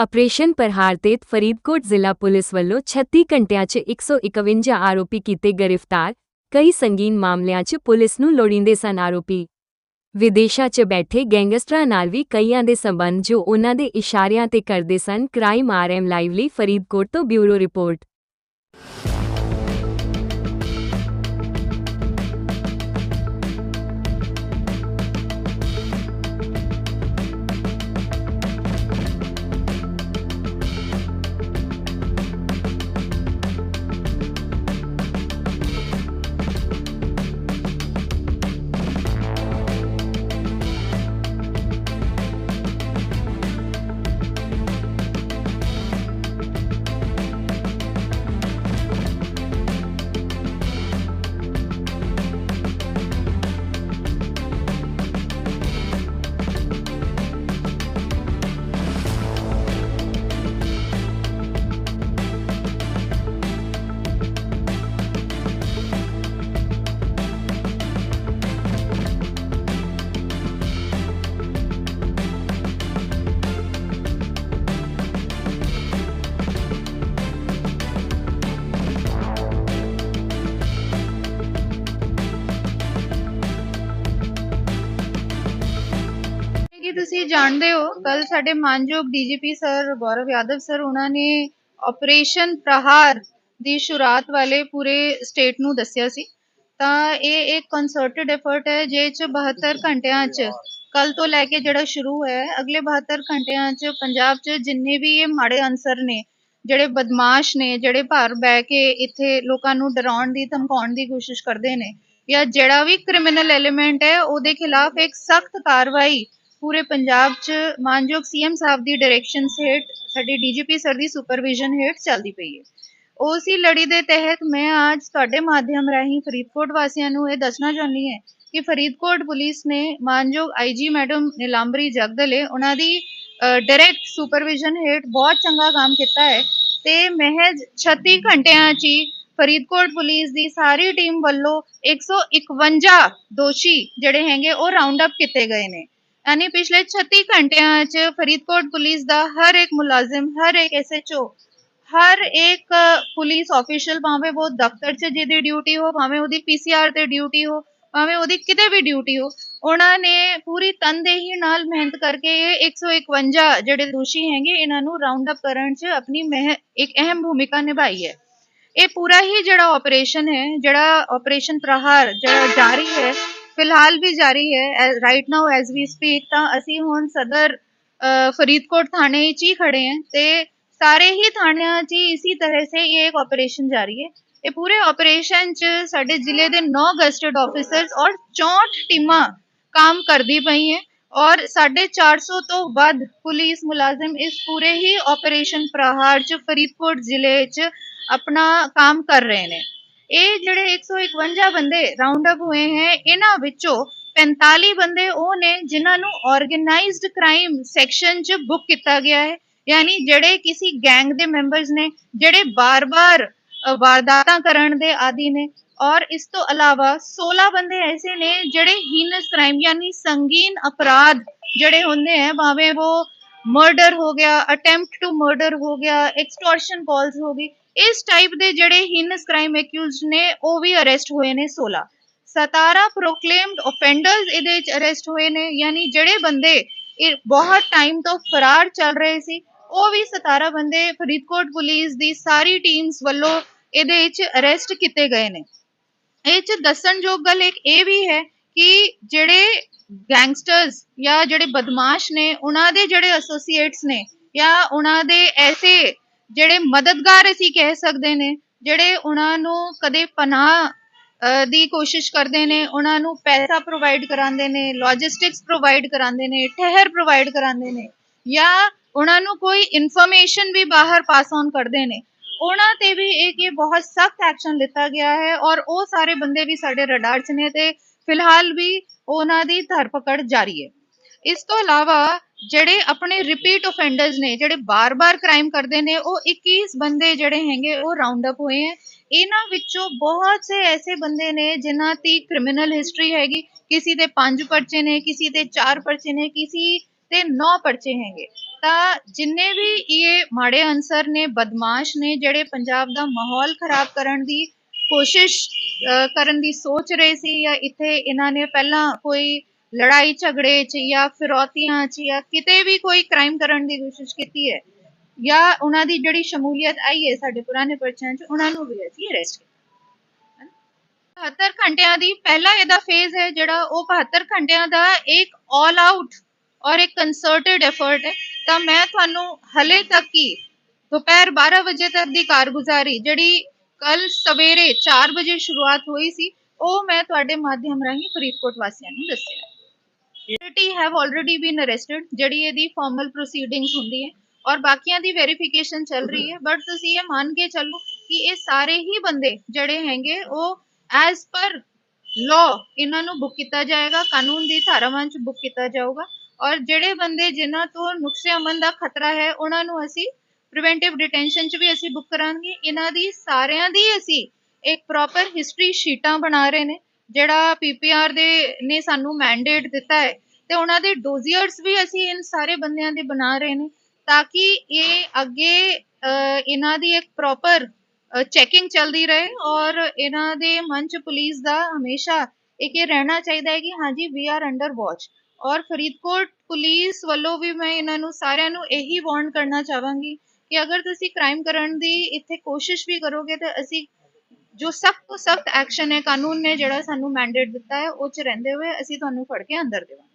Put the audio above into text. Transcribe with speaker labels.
Speaker 1: Operation ਪ੍ਰਹਾਰ ਤਹਿਤ ਫਰੀਦਕੋਟ ਜ਼ਿਲ੍ਹਾ police ਵੱਲੋਂ 36 ਘੰਟਿਆਂ 'ਚ 151 ਆਰੋਪੀ ਕੀਤੇ ਗ੍ਰਿਫਤਾਰ, ਕਈ ਸੰਗੀਨ ਮਾਮਲਿਆਂ 'ਚ ਪੁਲਿਸ ਨੂੰ ਲੋੜੀਂਦੇ ਸਨ ਆਰੋਪੀ। ਵਿਦੇਸ਼ਾਂ 'ਚ ਬੈਠੇ ਗੈਂਗਸਟਰਾਂ ਨਾਲ ਵੀ ਕਈਆਂ ਦੇ ਸੰਬੰਧ ਜੋ ਉਹਨਾਂ ਦੇ ਇਸ਼ਾਰਿਆਂ ਤੇ ਕਰਦੇ ਸਨ, ਕ੍ਰਾਈਮ ਆਰਐਮ ਲਾਈਵਲੀ ਫਰੀਦਕੋਟ ਤੋਂ ਬਿਊਰੋ ਰਿਪੋਰਟ।
Speaker 2: ਜਾਣਦੇ ਹੋ? ਕੱਲ ਸਾਡੇ ਮਾਨਯੋਗ DGP sir Gaurav Yadav sir, ਉਹਨਾਂ ਨੇ ਆਪਰੇਸ਼ਨ ਪ੍ਰਹਾਰ ਦੀ ਸ਼ੁਰੂਆਤ ਵਾਲੇ ਪੂਰੇ ਸਟੇਟ ਨੂੰ ਦੱਸਿਆ ਸੀ। ਤਾਂ ਇਹ ਇੱਕ ਕਨਸਰਟਡ ਐਫਰਟ ਹੈ ਜਿਹ ਚ 72 ਘੰਟਿਆਂ ਚ ਕੱਲ ਤੋਂ ਲੈ ਕੇ ਜਿਹੜਾ ਸ਼ੁਰੂ ਹੋਇਆ ਹੈ, ਅਗਲੇ 72 ਘੰਟਿਆਂ ਚ ਪੰਜਾਬ ਚ ਜਿੰਨੇ ਵੀ ਇਹ ਮਾੜੇ ਅਨਸਰ ਨੇ, ਜਿਹੜੇ ਬਦਮਾਸ਼ ਨੇ, ਜਿਹੜੇ ਭਾਰ ਬਹਿ ਕੇ ਇੱਥੇ ਲੋਕਾਂ ਨੂੰ ਡਰਾਉਣ ਦੀ, ਧਮਕਾਉਣ ਦੀ ਕੋਸ਼ਿਸ਼ ਕਰਦੇ ਨੇ, ਜਾਂ ਜਿਹੜਾ ਵੀ ਕ੍ਰਿਮੀਨਲ ਐਲੀਮੈਂਟ ਹੈ, ਉਹਦੇ ਖਿਲਾਫ ਇੱਕ ਸਖਤ ਕਾਰਵਾਈ ਪੂਰੇ ਪੰਜਾਬ 'ਚ ਮਾਨਯੋਗ ਸੀਐਮ ਸਾਹਿਬ ਦੀ ਡਾਇਰੈਕਸ਼ਨ ਹੇਠ ਸਾਡੇ ਡੀਜੀਪੀ ਸਰ ਦੀ ਸੁਪਰਵਿਜ਼ਨ ਹੇਠ ਚੱਲਦੀ ਪਈ ਹੈ। ਉਸੇ ਲੜੀ ਦੇ ਤਹਿਤ ਮੈਂ ਅੱਜ ਤੁਹਾਡੇ ਮਾਧਿਅਮ ਰਾਹੀਂ ਫਰੀਦਕੋਟ ਵਾਸੀਆਂ ਨੂੰ ਇਹ ਦੱਸਣਾ ਚਾਹੁੰਦੀ ਹਾਂ ਕਿ ਫਰੀਦਕੋਟ ਪੁਲਿਸ ਨੇ ਮਾਨਯੋਗ ਆਈਜੀ ਮੈਡਮ ਨਿਲਾਂਬਰੀ ਜਗਦਲੇ ਉਹਨਾਂ ਦੀ ਡਾਇਰੈਕਟ ਸੁਪਰਵਿਜ਼ਨ ਹੇਠ ਬਹੁਤ ਚੰਗਾ ਕੰਮ ਕੀਤਾ ਹੈ ਤੇ ਮਹਿਜ 36 ਘੰਟਿਆਂ 'ਚ ਹੀ ਫਰੀਦਕੋਟ ਪੁਲਿਸ ਦੀ ਸਾਰੀ ਟੀਮ ਵੱਲੋਂ 151 ਦੋਸ਼ੀ ਜਿਹੜੇ ਹੈਗੇ ਉਹ ਰਾਉਂਡ ਅਪ ਕੀਤੇ ਗਏ ਨੇ। ਯਾਨੀ ਪਿਛਲੇ 36 ਘੰਟਿਆਂ 'ਚ ਫਰੀਦਕੋਟ ਪੁਲਿਸ ਦਾ ਹਰ ਇੱਕ ਮੁਲਾਜ਼ਮ, ਹਰ ਇੱਕ ਐਸਐਚਓ ਹਰ ਇੱਕ ਪੁਲਿਸ ਆਫੀਸ਼ੀਅਲ ਭਾਵੇਂ ਉਹ ਦਫ਼ਤਰ 'ਚ ਜਿਹਦੀ ਡਿਊਟੀ ਹੋ, ਭਾਵੇਂ ਉਹਦੀ ਪੀਸੀਆਰ ਤੇ ਡਿਊਟੀ ਹੋ, ਭਾਵੇਂ ਉਹਦੀ ਕਿਤੇ ਵੀ ਡਿਊਟੀ ਹੋ, ਉਹਨਾਂ ਨੇ ਪੂਰੀ ਤਨਦੇਹੀ ਨਾਲ ਮਿਹਨਤ ਕਰਕੇ ਇਹ 151 ਜਿਹੜੇ ਦੋਸ਼ੀ ਹੈਗੇ, ਇਹਨਾਂ ਨੂੰ ਰਾਉਂਡ ਅਪ ਕਰਨ 'ਚ ਆਪਣੀ ਮਹਿ, ਇੱਕ ਅਹਿਮ ਭੂਮਿਕਾ ਨਿਭਾਈ ਹੈ। ਇਹ ਪੂਰਾ ਹੀ ਜਿਹੜਾ ਆਪਰੇਸ਼ਨ ਹੈ, ਜਿਹੜਾ ਆਪਰੇਸ਼ਨ ਪ੍ਰਹਾਰ ਜਿਹੜਾ ਜਾਰੀ ਹੈ ਫਿਲਹਾਲ ਵੀ ਜਾਰੀ ਹੈ right now as we speak ਤਾਂ ਅਸੀਂ ਹੁਣ ਸਦਰ ਫਰੀਦਕੋਟ ਥਾਣੇ ਵਿੱਚ ਹੀ ਖੜੇ ਹਾਂ ਤੇ ਸਾਰੇ ਹੀ ਥਾਣਿਆਂ 'ਚ ਇਸੇ ਤਰ੍ਹਾਂ ਸੇ ਇਹ ਆਪਰੇਸ਼ਨ ਜਾਰੀ ਹੈ। ਇਹ ਪੂਰੇ ਆਪਰੇਸ਼ਨ 'ਚ ਸਾਡੇ ਜ਼ਿਲ੍ਹੇ ਦੇ 9 ਗਸਟਡ ਆਫੀਸਰਸ ਔਰ 64 ਟੀਮਾਂ ਕੰਮ ਕਰਦੀ ਪਈ ਹੈ ਔਰ 450 ਤੋਂ ਵੱਧ ਪੁਲਿਸ ਮੁਲਾਜ਼ਮ ਇਸ ਪੂਰੇ ਹੀ ਆਪਰੇਸ਼ਨ ਪ੍ਰਹਾਰ 'ਚ ਫਰੀਦਕੋਟ ਜ਼ਿਲ੍ਹੇ 'ਚ ਆਪਣਾ ਕੰਮ ਕਰ ਰਹੇ ਨੇ। ਇਹ ਜਿਹੜੇ 151 ਬੰਦੇ ਰਾਉਂਡ ਅਪ ਹੋਏ ਹੈ, ਇਹਨਾਂ ਵਿੱਚੋਂ 45 ਬੰਦੇ ਉਹ ਨੇ ਜਿਨ੍ਹਾਂ ਨੂੰ ਆਰਗੇਨਾਈਜ਼ਡ ਕ੍ਰਾਈਮ ਸੈਕਸ਼ਨ 'ਚ ਬੁੱਕ ਕੀਤਾ ਗਿਆ ਹੈ, ਯਾਨੀ ਜਿਹੜੇ ਕਿਸੇ ਗੈਂਗ ਦੇ ਮੈਂਬਰਸ ਨੇ, ਜਿਹੜੇ ਬਾਰ-ਬਾਰ ਵਾਰਦਾਤਾਂ ਕਰਨ ਦੇ ਆਦੀ ਨੇ, ਔਰ ਇਸ ਤੋਂ ਇਲਾਵਾ 16 ਬੰਦੇ ਐਸੇ ਨੇ ਜਿਹੜੇ ਹੀਨਸ ਕ੍ਰਾਈਮ ਯਾਨੀ ਸੰਗੀਨ ਅਪਰਾਧ ਜਿਹੜੇ ਹੁੰਦੇ ਹੈ, ਭਾਵੇਂ ਉਹ ਮਰਡਰ ਹੋ ਗਿਆ ਅਟੈਂਪਟ ਟੂ ਮਰਡਰ ਹੋ ਗਿਆ ਐਕਸਟੋਰਸ਼ਨ ਕਾਲਸ ਹੋ ਗਈ। ਇਸ ਟਾਈਪ ਦੇ ਜਿਹੜੇ ਹੀਨਸ ਕ੍ਰਾਈਮ ਐਕਿਊਜ਼ਡ ਨੇ, ਉਹ ਵੀ ਅਰੈਸਟ ਹੋਏ ਨੇ 16 17 ਪ੍ਰੋਕਲੇਮਡ ਆਫੈਂਡਰਸ ਇਹਦੇ ਵਿੱਚ ਅਰੈਸਟ ਹੋਏ ਨੇ, ਯਾਨੀ ਜਿਹੜੇ ਬੰਦੇ ਇਹ ਬਹੁਤ ਟਾਈਮ ਤੋਂ ਫਰਾਰ ਚੱਲ ਰਹੇ ਸੀ, ਉਹ ਵੀ 17 ਬੰਦੇ ਫਰੀਦਕੋਟ ਪੁਲਿਸ ਦੀ ਸਾਰੀ ਟੀਮਸ ਵੱਲੋਂ ਇਹਦੇ ਵਿੱਚ ਅਰੈਸਟ ਕੀਤੇ ਗਏ ਨੇ। ਇਹ ਚ ਦੱਸਣਯੋਗ ਗੱਲ ਇੱਕ ਇਹ ਵੀ ਹੈ ਕਿ ਜਿਹੜੇ ਗੈਂਗਸਟਰਸ ਜਾਂ ਜਿਹੜੇ ਬਦਮਾਸ਼ ਨੇ, ਉਹਨਾਂ ਦੇ ਜਿਹੜੇ ਐਸੋਸੀਏਟਸ ਨੇ ਜਾਂ ਉਹਨਾਂ ਦੇ ਐਸੇ ਜਿਹੜੇ ਮਦਦਗਾਰ ਅਸੀਂ ਕਹਿ ਸਕਦੇ ਨੇ, ਜਿਹੜੇ ਉਹਨਾਂ ਨੂੰ ਕਦੇ ਪਨਾਹ ਦੀ ਕੋਸ਼ਿਸ਼ ਕਰਦੇ ਨੇ, ਉਹਨਾਂ ਨੂੰ ਪੈਸਾ ਪ੍ਰੋਵਾਈਡ ਕਰਾਉਂਦੇ ਨੇ ਲੌਜਿਸਟਿਕਸ ਪ੍ਰੋਵਾਈਡ ਕਰਾਉਂਦੇ ਨੇ, ਠਹਿਰ ਪ੍ਰੋਵਾਈਡ ਕਰਾਉਂਦੇ ਨੇ ਜਾਂ ਉਹਨਾਂ ਨੂੰ ਕੋਈ ਇਨਫੋਰਮੇਸ਼ਨ ਵੀ ਬਾਹਰ ਪਾਸ ਔਨ ਕਰਦੇ ਨੇ, ਉਹਨਾਂ ਤੇ ਵੀ ਇੱਕ ਇਹ ਬਹੁਤ ਸਖਤ ਐਕਸ਼ਨ ਲਿੱਤਾ ਗਿਆ ਹੈ ਔਰ ਉਹ ਸਾਰੇ ਬੰਦੇ ਵੀ ਸਾਡੇ ਰਡਾਰ 'ਚ ਨੇ ਤੇ ਫਿਲਹਾਲ ਵੀ ਉਹਨਾਂ ਦੀ ਧਰਪਕੜ ਜਾਰੀ ਹੈ। ਇਸ ਤੋਂ ਇਲਾਵਾ ਜਿਹੜੇ ਆਪਣੇ ਰਿਪੀਟ ਆਫੈਂਡਰਸ ਨੇ, ਜਿਹੜੇ ਬਾਰ-ਬਾਰ ਕ੍ਰਾਈਮ ਕਰਦੇ ਨੇ, ਉਹ 21 ਬੰਦੇ ਜਿਹੜੇ ਹੈਗੇ, ਉਹ ਰਾਉਂਡ ਅਪ ਹੋਏ ਹੈ। ਇਹਨਾਂ ਵਿੱਚੋਂ ਬਹੁਤ ਸੇ ਐਸੇ ਬੰਦੇ ਨੇ ਜਿਨ੍ਹਾਂ ਦੀ ਕ੍ਰਿਮੀਨਲ ਹਿਸਟਰੀ ਹੈਗੀ। ਕਿਸੇ ਦੇ 5 ਪਰਚੇ ਨੇ, ਕਿਸੇ ਦੇ 4 ਪਰਚੇ ਨੇ, ਕਿਸੇ ਤੇ 9 ਪਰਚੇ ਹੈਗੇ। ਤਾਂ ਜਿੰਨੇ ਵੀ ਇਹ ਮਾੜੇ ਅਨਸਰ ਨੇ, ਬਦਮਾਸ਼ ਨੇ, ਜਿਹੜੇ ਪੰਜਾਬ ਦਾ ਮਾਹੌਲ ਖਰਾਬ ਕਰਨ ਦੀ ਕੋਸ਼ਿਸ਼ ਕਰਨ ਦੀ ਸੋਚ ਰਹੇ ਸੀ ਜਾਂ ਇੱਥੇ ਇਹਨਾਂ ਨੇ ਪਹਿਲਾਂ ਕੋਈ ਲੜਾਈ ਝਗੜੇ 'ਚ ਜਾਂ ਫਿਰੌਤੀਆਂ 'ਚ ਜਾਂ ਕਿਤੇ ਵੀ ਕੋਈ ਕ੍ਰਾਈਮ ਕਰਨ ਦੀ ਕੋਸ਼ਿਸ਼ ਕੀਤੀ ਹੈ, ਜਾਂ ਉਹਨਾਂ ਦੀ ਜਿਹੜੀ ਸ਼ਮੂਲੀਅਤ ਆਈ ਹੈ ਸਾਡੇ ਪੁਰਾਣੇ ਪਰਚਿਆਂ 'ਚ, ਉਹਨਾਂ ਨੂੰ ਵੀ ਅਸੀਂ ਅਰੈਸਟ ਕੀਤਾ। 72 ਘੰਟਿਆਂ ਦੀ ਪਹਿਲਾ ਇਹਦਾ ਫੇਜ਼ ਹੈ ਜਿਹੜਾ ਉਹ 72 ਘੰਟਿਆਂ ਦਾ ਇੱਕ ਆਲ ਆਊਟ ਔਰ ਇੱਕ ਕੰਸਰਟਡ ਐਫਰਟ ਹੈ। ਤਾਂ ਮੈਂ ਤੁਹਾਨੂੰ ਹਲੇ ਤੱਕ ਹੀ ਦੁਪਹਿਰ 12 ਵਜੇ ਤੱਕ ਦੀ ਕਾਰਗੁਜ਼ਾਰੀ ਜਿਹੜੀ ਕੱਲ ਸਵੇਰੇ 4 ਵਜੇ ਸ਼ੁਰੂਆਤ ਹੋਈ ਸੀ, ਉਹ ਮੈਂ ਤੁਹਾਡੇ ਮਾਧਿਅਮ ਰਾਹੀਂ ਫਰੀਦਕੋਟ ਵਾਸੀਆਂ ਨੂੰ ਦੱਸਿਆ security have already been arrested, ਜਿਹੜੀ ਇਹਦੀ ਫਾਰਮਲ ਪ੍ਰੋਸੀਡਿੰਗਸ ਹੁੰਦੀ ਹੈ, ਔਰ ਬਾਕੀਆਂ ਦੀ ਵੈਰੀਫਿਕੇਸ਼ਨ ਚੱਲ ਰਹੀ ਹੈ ਬਟ ਤੁਸੀਂ ਇਹ ਮੰਨ ਕੇ ਚੱਲੋ ਕਿ ਇਹ ਸਾਰੇ ਹੀ ਬੰਦੇ ਜਿਹੜੇ ਹੈਗੇ, ਉਹ ਐਜ਼ ਪਰ ਲਾਅ ਇਹਨਾਂ ਨੂੰ ਬੁੱਕ ਕੀਤਾ ਜਾਏਗਾ, ਕਾਨੂੰਨ ਦੀ ਧਾਰਾਵਾਂ 'ਚ ਬੁੱਕ ਕੀਤਾ ਜਾਊਗਾ, ਔਰ ਜਿਹੜੇ ਬੰਦੇ ਜਿਨ੍ਹਾਂ ਤੋਂ ਨੁਕਸੇ ਅਮਨ ਦਾ ਖਤਰਾ ਹੈ, ਉਹਨਾਂ ਨੂੰ ਅਸੀਂ ਪ੍ਰੀਵੈਂਟਿਵ ਡਿਟੈਂਸ਼ਨ 'ਚ ਵੀ ਅਸੀਂ ਬੁੱਕ ਕਰਾਂਗੇ। ਇਹਨਾਂ ਦੀ, ਸਾਰਿਆਂ ਦੀ ਅਸੀਂ ਇੱਕ ਪ੍ਰੋਪਰ ਹਿਸਟਰੀ ਸ਼ੀਟਾਂ ਬਣਾ ਰਹੇ ਨੇ, ਜਿਹੜਾ ਪੀਪੀਆਰ ਦੇ ਨੇ ਸਾਨੂੰ ਮੈਂਡੇਟ ਦਿੱਤਾ ਹੈ। ਤੇ ਉਹਨਾਂ ਦੇ ਡੋਜ਼ੀਅਰਸ ਵੀ ਅਸੀਂ ਇਨ ਸਾਰੇ ਬੰਦਿਆਂ ਦੇ ਬਣਾ ਰਹੇ ਨੇ, ਤਾਂ ਕਿ ਇਹ ਅੱਗੇ ਇਹਨਾਂ ਦੀ ਇੱਕ ਪ੍ਰੋਪਰ ਚੈਕਿੰਗ ਚੱਲਦੀ ਰਹੇ ਔਰ ਇਹਨਾਂ ਦੇ ਮਨ 'ਚ ਪੁਲਿਸ ਦਾ ਹਮੇਸ਼ਾ ਇੱਕ ਇਹ ਰਹਿਣਾ ਚਾਹੀਦਾ ਹੈ ਕਿ ਹਾਂਜੀ ਵੀ ਆਰ ਅੰਡਰ ਵਾਚ ਔਰ ਫਰੀਦਕੋਟ ਪੁਲਿਸ ਵੱਲੋਂ ਵੀ ਮੈਂ ਇਹਨਾਂ ਨੂੰ ਸਾਰਿਆਂ ਨੂੰ ਇਹੀ ਵਾਰਨ ਕਰਨਾ ਚਾਹਾਂਗੀ ਕਿ ਅਗਰ ਤੁਸੀਂ ਕ੍ਰਾਈਮ ਕਰਨ ਦੀ ਇੱਥੇ ਕੋਸ਼ਿਸ਼ ਵੀ ਕਰੋਗੇ ਤਾਂ ਅਸੀਂ ਜੋ ਸਖਤ ਤੋਂ ਸਖਤ ਐਕਸ਼ਨ ਹੈ, ਕਾਨੂੰਨ ਨੇ ਜਿਹੜਾ ਸਾਨੂੰ ਮੈਂਡੇਟ ਦਿੱਤਾ ਹੈ, ਉਹ ਚ ਰਹਿੰਦੇ ਹੋਏ ਅਸੀਂ ਤੁਹਾਨੂੰ ਫੜ ਕੇ ਅੰਦਰ ਦੇਵਾਂਗੇ।